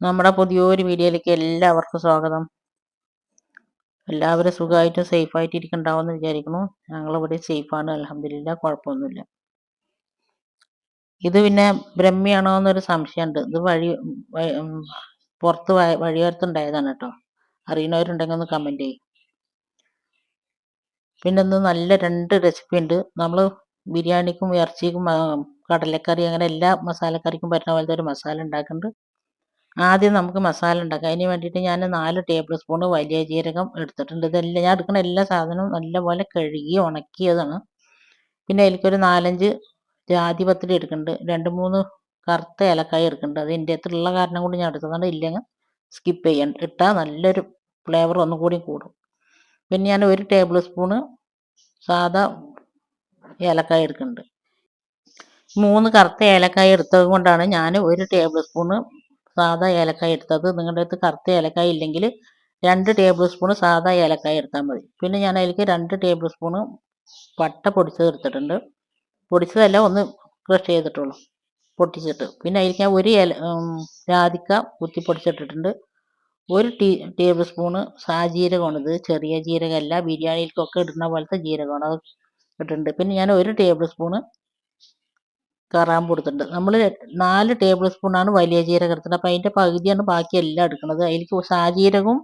നമ്മുടെ പുതിയൊരു വീഡിയോയിലേക്ക് എല്ലാവർക്കും സ്വാഗതം. എല്ലാവരും സുഖമായിട്ടും സേഫായിട്ട് ഇരിക്കുന്നുണ്ടാവുമെന്ന് വിചാരിക്കുന്നു. ഞങ്ങളിവിടെ സേഫാണ് അലഹമില്ല കുഴപ്പമൊന്നുമില്ല. ഇത് പിന്നെ ബ്രഹ്മിയാണോ എന്നൊരു സംശയമുണ്ട്. ഇത് വഴി പുറത്ത് വഴിയോരത്തുണ്ടായതാണ് കേട്ടോ. അറിയുന്നവരുണ്ടെങ്കിൽ ഒന്ന് കമന്റ് ചെയ്യും. പിന്നെ ഇന്ന് നല്ല രണ്ട് റെസിപ്പി ഉണ്ട്. നമ്മൾ ബിരിയാണിക്കും ഇറച്ചിക്കും കടലക്കറി അങ്ങനെ എല്ലാ മസാലക്കറിക്കും പറ്റുന്ന പോലത്തെ ഒരു മസാല ഉണ്ടാക്കുന്നുണ്ട്. ആദ്യം നമുക്ക് മസാല ഉണ്ടാക്കാം. അതിന് വേണ്ടിയിട്ട് ഞാൻ നാല് ടേബിൾ സ്പൂൺ വലിയ ജീരകം എടുത്തിട്ടുണ്ട്. ഇതെല്ലാം ഞാൻ എടുക്കുന്ന എല്ലാ സാധനവും നല്ലപോലെ കഴുകി ഉണക്കിയതാണ്. പിന്നെ അതിലേക്കൊരു നാലഞ്ച് ജാതി പത്രി എടുക്കുന്നുണ്ട്. രണ്ട് മൂന്ന് കറുത്ത ഏലക്കായ എടുക്കുന്നുണ്ട്. അത് എന്റെ അടുത്തുള്ള കാരണം കൂടി ഞാൻ എടുത്തതാണ് ഇല്ലെങ്കിൽ സ്കിപ്പ് ചെയ്യാൻ. ഇട്ടാൽ നല്ലൊരു ഫ്ലേവർ ഒന്നും കൂടി കൂടും. പിന്നെ ഞാൻ ഒരു ടേബിൾ സ്പൂണ് സാദാ ഏലക്കായ എടുക്കുന്നുണ്ട്. മൂന്ന് കറുത്ത ഏലക്കായ എടുത്തത് കൊണ്ടാണ് ഞാൻ ഒരു ടേബിൾ സ്പൂണ് സാദാ ഏലക്കായ എടുത്തത്. നിങ്ങളുടെ അടുത്ത് കറുത്ത ഏലക്കായ ഇല്ലെങ്കിൽ രണ്ട് ടേബിൾ സ്പൂൺ സാധാ ഏലക്കായ എടുത്താൽ മതി. പിന്നെ ഞാൻ അതിലേക്ക് രണ്ട് ടേബിൾ സ്പൂണ് പട്ട പൊടിച്ചത് എടുത്തിട്ടുണ്ട്. പൊടിച്ചതല്ല ഒന്ന് ക്രഷ് ചെയ്തിട്ടുള്ളൂ. പൊട്ടിച്ചിട്ട്. പിന്നെ അതിലേക്ക് ഞാൻ ഒരു ഏല രാധിക്ക കുത്തി പൊടിച്ചിട്ടിട്ടുണ്ട്. ഒരു ടീ ടേബിൾ സ്പൂണ് സാജീരകമാണിത് ചെറിയ ജീരകമല്ല ബിരിയാണിയിലേക്കൊക്കെ ഇടുന്ന പോലത്തെ ജീരകമാണ് അത് ഇട്ടിട്ടുണ്ട്. പിന്നെ ഞാൻ ഒരു ടേബിൾ സ്പൂണ് കറാമ്പ് കൊടുത്തിട്ടുണ്ട്. നമ്മൾ നാല് ടേബിൾ സ്പൂണാണ് വലിയ ജീരകം എടുത്തത് അപ്പോൾ അതിന്റെ പകുതിയാണ് ബാക്കി എല്ലാം എടുക്കുന്നത്. അതിലേക്ക് സാജീരകവും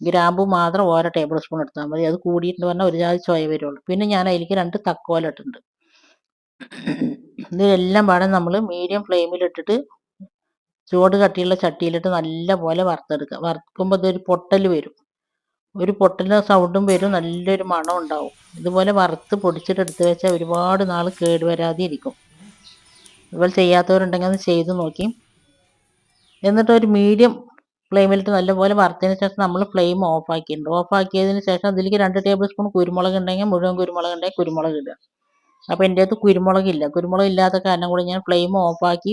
ഗ്രാമ്പും മാത്രം ഓരോ ടേബിൾ സ്പൂൺ എടുത്താൽ മതി. അത് കൂടിയിട്ട് പറഞ്ഞാൽ ഒരു ജാതി ചോയ വരുള്ളൂ. പിന്നെ ഞാൻ അതിലേക്ക് രണ്ട് തക്കോല ഇട്ടിട്ടുണ്ട്. ഇതെല്ലാം പാടെ നമ്മൾ മീഡിയം ഫ്ലെയിമിലിട്ടിട്ട് ചൂട് കട്ടിയുള്ള ചട്ടിയിലിട്ട് നല്ല പോലെ വറുത്തെടുക്കുക. വറുക്കുമ്പോൾ ഇതൊരു പൊട്ടൽ വരും. ഒരു പൊട്ടലിന്റെ സൗണ്ടും വരും. നല്ലൊരു മണം ഉണ്ടാവും. ഇതുപോലെ വറുത്ത് പൊടിച്ചിട്ട് എടുത്ത് വെച്ചാൽ ഒരുപാട് നാൾ കേടുവരാതെ ഇരിക്കും. ഇതുപോലെ ചെയ്യാത്തവരുണ്ടെങ്കിൽ അത് ചെയ്ത് നോക്കി. എന്നിട്ട് ഒരു മീഡിയം ഫ്ലെയിമിലിട്ട് നല്ലപോലെ വറുത്തതിന് ശേഷം നമ്മൾ ഫ്ലെയിം ഓഫ് ആക്കിയിട്ടുണ്ട്. ഓഫ് ആക്കിയതിന് ശേഷം അതിലേക്ക് രണ്ട് ടേബിൾ സ്പൂൺ കുരുമുളക് ഉണ്ടെങ്കിൽ മുഴുവൻ കുരുമുളക് ഉണ്ടെങ്കിൽ കുരുമുളക് ഇടുക. അപ്പോൾ എന്റെ അടുത്ത് കുരുമുളക് ഇല്ല. കുരുമുളക് ഇല്ലാത്ത കാരണം കൂടി ഞാൻ ഫ്ലെയിം ഓഫാക്കി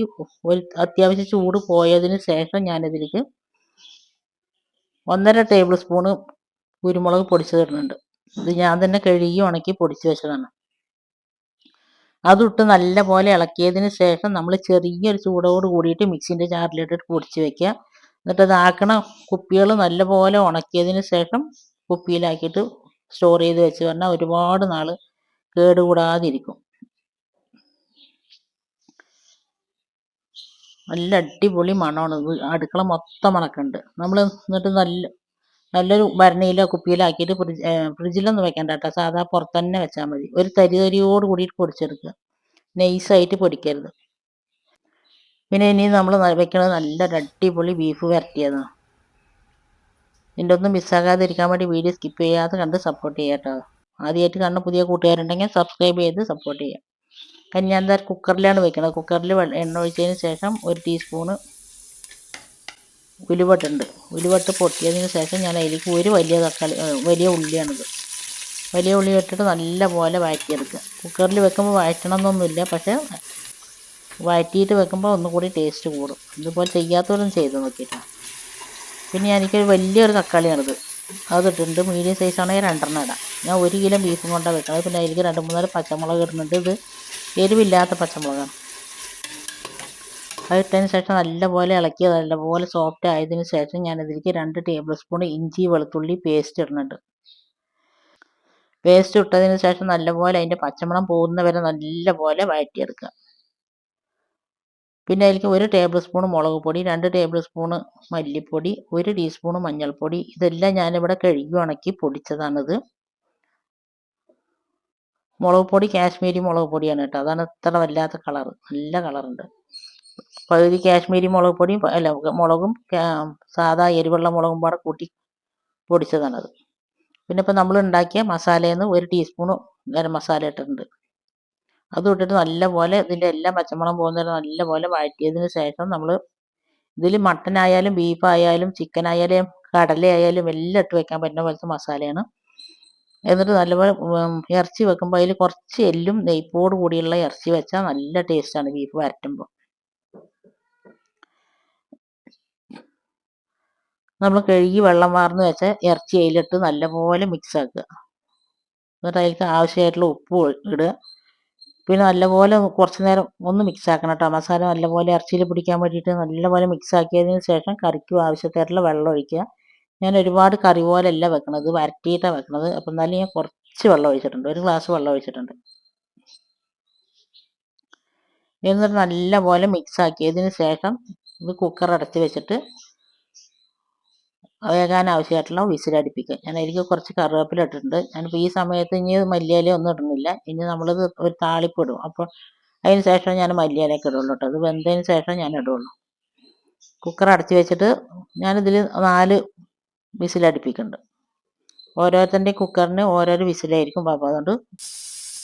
ഒരു അത്യാവശ്യം ചൂട് പോയതിന് ശേഷം ഞാനിതിലേക്ക് ഒന്നര ടേബിൾ സ്പൂണ് കുരുമുളക് പൊടിച്ചത് ഇടുന്നുണ്ട്. ഇത് ഞാൻ തന്നെ കഴുകി ഉണക്കി പൊടിച്ച് വെച്ചതാണ്. അതിട്ട് നല്ല പോലെ ഇളക്കിയതിന് ശേഷം നമ്മൾ ചെറിയൊരു ചൂടോട് കൂടിയിട്ട് മിക്സിന്റെ ജാറിലിട്ടിട്ട് പൊടിച്ച് വെക്കുക. എന്നിട്ട് അതാക്കണ കുപ്പികൾ നല്ലപോലെ ഉണക്കിയതിന് ശേഷം കുപ്പിയിലാക്കിയിട്ട് സ്റ്റോർ ചെയ്ത് വെച്ച് പറഞ്ഞാൽ ഒരുപാട് നാൾ കേടുകൂടാതിരിക്കും. നല്ല അടിപൊളി മണമാണ്. അടുക്കള മൊത്തം മണക്കുന്നുണ്ട് നമ്മൾ എന്നിട്ട് നല്ല നല്ലൊരു ഭരണിയിലോ കുപ്പിയിലാക്കിയിട്ട് ഫ്രിഡ്ജ് ഫ്രിഡ്ജിലൊന്നും വെക്കണ്ട കേട്ടോ സാധാ പുറത്ത് തന്നെ വെച്ചാൽ മതി. ഒരു തരി തരിയോട് കൂടിയിട്ട് പൊടിച്ചെടുക്കുക. നൈസായിട്ട് പൊടിക്കരുത്. പിന്നെ ഇനി നമ്മൾ വെക്കുന്നത് നല്ല അടിപൊളി ബീഫ് വരട്ടിയതാണ് ഇതിന്റെ ഒന്നും മിസ്സാകാതിരിക്കാൻ വേണ്ടി വീഡിയോ സ്കിപ്പ് ചെയ്യാതെ കണ്ട് സപ്പോർട്ട് ചെയ്യാം കേട്ടോ. ആദ്യമായിട്ട് കാണുന്ന പുതിയ കൂട്ടുകാരുണ്ടെങ്കിൽ സബ്സ്ക്രൈബ് ചെയ്ത് സപ്പോർട്ട് ചെയ്യാം എന്തായാലും കുക്കറിലാണ് വെക്കുന്നത് കുക്കറിൽ എണ്ണ ഒഴിച്ചതിന് ശേഷം ഒരു ടീസ്പൂണ് ഉലുവട്ടുണ്ട് ഉലുവട്ട് പൊട്ടിയതിന് ശേഷം ഞാൻ അതിലേക്ക് ഒരു വലിയ തക്കാളി വലിയ ഉള്ളിയാണിത് വലിയ ഉള്ളി ഇട്ടിട്ട് നല്ല പോലെ വഴറ്റിയെടുക്കുക. കുക്കറിൽ വെക്കുമ്പോൾ വഴറ്റണം എന്നൊന്നുമില്ല പക്ഷേ വഴറ്റിയിട്ട് വെക്കുമ്പോൾ ഒന്നുകൂടി ടേസ്റ്റ് കൂടും. ഇതുപോലെ ചെയ്യാത്തവരും ചെയ്ത് നോക്കിയിട്ടാണ് പിന്നെ എനിക്കൊരു വലിയൊരു തക്കാളിയാണിത് അതിട്ടുണ്ട് മീഡിയം സൈസാണെങ്കിൽ രണ്ടെണ്ണം ഇടാം. ഞാൻ ഒരു കിലോ ബീഫും കൊണ്ടാണ് വെക്കുന്നത്. പിന്നെ അതിലേക്ക് രണ്ട് മൂന്നാൽ പച്ചമുളക് ഇടുന്നുണ്ട് ഇത്. എരിവില്ലാത്ത പച്ചമുളകാണ്. അത് ഇട്ടതിന് ശേഷം നല്ലപോലെ ഇളക്കി നല്ലപോലെ സോഫ്റ്റ് ആയതിനു ശേഷം ഞാൻ ഇതിലേക്ക് രണ്ട് ടേബിൾ സ്പൂൺ ഇഞ്ചി വെളുത്തുള്ളി പേസ്റ്റ് ഇടുന്നുണ്ട്. പേസ്റ്റ് ഇട്ടതിന് ശേഷം നല്ലപോലെ അതിന്റെ പച്ചമണം പോകുന്ന വരെ നല്ലപോലെ വഴറ്റിയെടുക്കുക. പിന്നെ അതിലേക്ക് ഒരു ടേബിൾ സ്പൂൺ മുളക് പൊടി രണ്ട് ടേബിൾ സ്പൂൺ മല്ലിപ്പൊടി ഒരു ടീസ്പൂൺ മഞ്ഞൾപ്പൊടി. ഇതെല്ലാം ഞാനിവിടെ കഴുകി ഉണക്കി പൊടിച്ചതാണിത്. മുളക് പൊടി കാശ്മീരി മുളക് പൊടിയാണ് കേട്ടോ. അതാണ് ഇത്ര വല്ലാത്ത കളർ നല്ല കളറുണ്ട് പകുതി കാശ്മീരി മുളക് പൊടിയും അല്ല മുളകും സാധാ എരിവെള്ള മുളകും പാടെ കൂട്ടി പൊടിച്ചതാണത് പിന്നെ ഇപ്പം നമ്മൾ ഉണ്ടാക്കിയ മസാലയിൽ നിന്ന് ഒരു ടീസ്പൂണ് ഗരം മസാല ഇട്ടിട്ടുണ്ട്. അതും ഇട്ടിട്ട് നല്ലപോലെ ഇതിന്റെ എല്ലാം പച്ചമണം നല്ല നല്ലപോലെ വഴറ്റിയതിന് ശേഷം നമ്മൾ ഇതിൽ മട്ടൻ ആയാലും ബീഫ് ആയാലും ചിക്കൻ ആയാലും കടല ആയാലും എല്ലാം ഇട്ട് വെക്കാൻ പറ്റുന്ന പോലത്തെ മസാലയാണ്. എന്നിട്ട് നല്ലപോലെ ഇറച്ചി വെക്കുമ്പോൾ അതിൽ കുറച്ച് എല്ലും നെയ്പ്പോട് കൂടിയുള്ള ഇറച്ചി വെച്ചാൽ നല്ല ടേസ്റ്റാണ് ബീഫ് വരട്ടുമ്പോൾ. നമ്മൾ കഴുകി വെള്ളം വാർന്ന് വെച്ച ഇറച്ചി അതിലിട്ട് നല്ലപോലെ മിക്സ് ആക്കുക. എന്നിട്ട് അതിലേക്ക് ആവശ്യമായിട്ടുള്ള ഉപ്പ് ഇടുക. പിന്നെ നല്ലപോലെ കുറച്ച് നേരം ഒന്ന് മിക്സ് ആക്കണം കേട്ടോ മസാല നല്ലപോലെ ഇറച്ചിയിൽ പിടിക്കാൻ വേണ്ടിയിട്ട് നല്ലപോലെ മിക്സ് ആക്കിയതിന് ശേഷം കറിക്കും ആവശ്യത്തിനുള്ള വെള്ളം ഒഴിക്കുക. ഞാൻ ഒരുപാട് കറി പോലെയല്ല വെക്കണത്. വരട്ടിയിട്ടാണ് വെക്കണത്. അപ്പം എന്നാലും ഞാൻ കുറച്ച് വെള്ളം ഒഴിച്ചിട്ടുണ്ട്. ഒരു ഗ്ലാസ് വെള്ളം ഒഴിച്ചിട്ടുണ്ട്. എന്നിട്ട് നല്ലപോലെ മിക്സ് ആക്കിയതിന് ശേഷം ഇത് കുക്കർ അടച്ച് വെച്ചിട്ട് വേകാൻ ആവശ്യമായിട്ടുള്ള വിസിലടിപ്പിക്കുക ഞാൻ അതിലേക്ക് കുറച്ച് കറിവേപ്പില ഇട്ടിട്ടുണ്ട്. ഞാനിപ്പോൾ ഈ സമയത്ത് ഇനി മല്ലിയില ഒന്നും ഇടുന്നില്ല. ഇനി നമ്മളിത് ഒരു താളിപ്പ് ഇടും അപ്പോൾ അതിന് ശേഷം ഞാൻ മല്ലിയിലേക്ക് ഇടുള്ളൂ കേട്ടോ. അത് വെന്തതിന് ശേഷം ഞാൻ ഇടുള്ളൂ. കുക്കർ അടച്ചു വെച്ചിട്ട് ഞാനിതിൽ നാല് വിസിലടിപ്പിക്കുന്നുണ്ട്. ഓരോരുത്തരുടെയും കുക്കറിന് ഓരോരോ വിസിലായിരിക്കും. അപ്പോൾ അതുകൊണ്ട്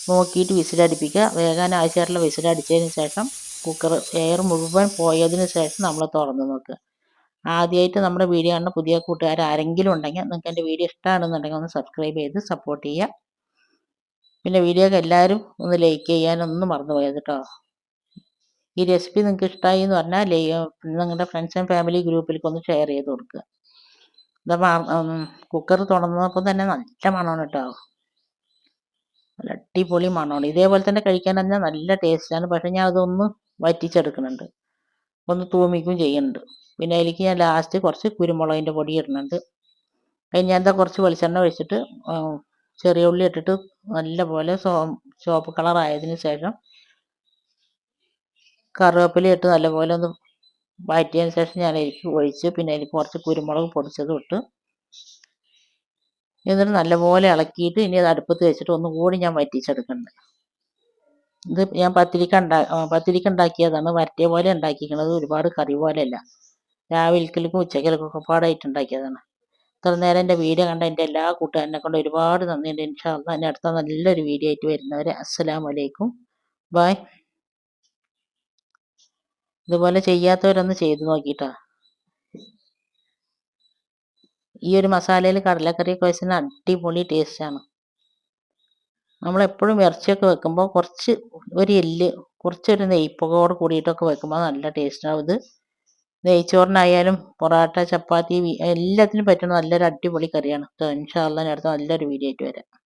നോക്കിയിട്ട് വിസിലടിപ്പിക്കുക. വേകാൻ ആവശ്യമായിട്ടുള്ള വിസിലടിച്ചതിന് ശേഷം കുക്കർ എയർ മുഴുവൻ പോയതിന് ശേഷം നമ്മൾ തുറന്ന് നോക്കുക. ആദ്യമായിട്ട് നമ്മുടെ വീഡിയോ കാണുന്ന പുതിയ കൂട്ടുകാർ ആരെങ്കിലും ഉണ്ടെങ്കിൽ നിങ്ങൾക്ക് എന്റെ വീഡിയോ ഇഷ്ടമാണെന്നുണ്ടെങ്കിൽ ഒന്ന് സബ്സ്ക്രൈബ് ചെയ്ത് സപ്പോർട്ട് ചെയ്യുക. പിന്നെ വീഡിയോക്ക് എല്ലാവരും ഒന്ന് ലൈക്ക് ചെയ്യാനൊന്നും മറന്നു പോയത് കേട്ടോ. ഈ റെസിപ്പി നിങ്ങൾക്ക് ഇഷ്ടമായി എന്ന് പറഞ്ഞാൽ നിങ്ങളുടെ ഫ്രണ്ട്സ് ആൻഡ് ഫാമിലി ഗ്രൂപ്പിലേക്ക് ഒന്ന് ഷെയർ ചെയ്ത് കൊടുക്കുക. ഇതാ കുക്കർ തുറന്നപ്പോൾ തന്നെ നല്ല മണമാണ് കേട്ടോ. നല്ല അടിപൊളി മണമാണ്. ഇതേപോലെ തന്നെ കഴിക്കാൻ തന്നെ നല്ല ടേസ്റ്റാണ് പക്ഷേ ഞാൻ അതൊന്ന് വറ്റിച്ചെടുക്കുന്നുണ്ട്. ഒന്ന് തൂമിക്കും ചെയ്യുന്നുണ്ട്. പിന്നെ അതിലേക്ക് ഞാൻ ലാസ്റ്റ് കുറച്ച് കുരുമുളകിന്റെ പൊടി ഇടുന്നുണ്ട്. അതിന് ഞാൻ എന്താ കുറച്ച് വെളിച്ചെണ്ണ ഒഴിച്ചിട്ട് ചെറിയ ഉള്ളി ഇട്ടിട്ട് നല്ലപോലെ സോ കളർ ആയതിന് ശേഷം കറിവേപ്പില ഇട്ട് നല്ലപോലെ ഒന്ന് വഴറ്റിയതിന് ശേഷം ഞാൻ അതിലേക്ക് ഒഴിച്ച് പിന്നെ അതിൽ കുറച്ച് കുരുമുളക് പൊടിച്ചതും ഇട്ട് എന്നിട്ട് നല്ലപോലെ ഇളക്കിയിട്ട് ഇനി അത് അടുപ്പത്ത് വെച്ചിട്ട് ഒന്നുകൂടി ഞാൻ വറ്റിച്ചെടുക്കുന്നുണ്ട്. ഇത് ഞാൻ പത്തിരിക്ക ഉണ്ടാ പത്തിരിക്ക ഉണ്ടാക്കിയതാണ്. വരട്ടിയ പോലെ ഉണ്ടാക്കിയിരിക്കുന്നത് ഒരുപാട് കറി പോലെയല്ല. രാവിലേക്കും ഉച്ചക്കലേക്കും പാടായിട്ട് ഉണ്ടാക്കിയതാണ്. ഇത്ര നേരം എന്റെ വീഡിയോ കണ്ട എന്റെ എല്ലാ കൂട്ടുകാരനെ കൊണ്ട് ഒരുപാട് നന്ദിയുണ്ട്. ഇൻഷാ അള്ളാ എന്റെ അടുത്ത നല്ലൊരു വീഡിയോ ആയിട്ട് വരുന്നവരെ അസ്സലാമു അലൈക്കും ബായ് ഇതുപോലെ ചെയ്യാത്തവരൊന്ന് ചെയ്തു നോക്കിയിട്ടാ ഈ ഒരു മസാലയിൽ കടലക്കറിയൊക്കെ വെച്ചാൽ അടിപൊളി ടേസ്റ്റാണ് നമ്മളെപ്പോഴും ഇറച്ചിയൊക്കെ വെക്കുമ്പോൾ കുറച്ച് ഒരു എല്ല് കുറച്ചൊരു നെയ്പ്പൊക്കോട് കൂടിയിട്ടൊക്കെ വെക്കുമ്പോൾ നല്ല ടേസ്റ്റാവും ഇത്. നെയ്ച്ചോറിനായാലും പൊറോട്ട ചപ്പാത്തി എല്ലാത്തിനും പറ്റുന്ന നല്ലൊരു അടിപൊളി കറിയാണ്. ഇൻഷാ അള്ളാ അടുത്ത നല്ലൊരു വീഡിയോ ആയിട്ട് വരാം.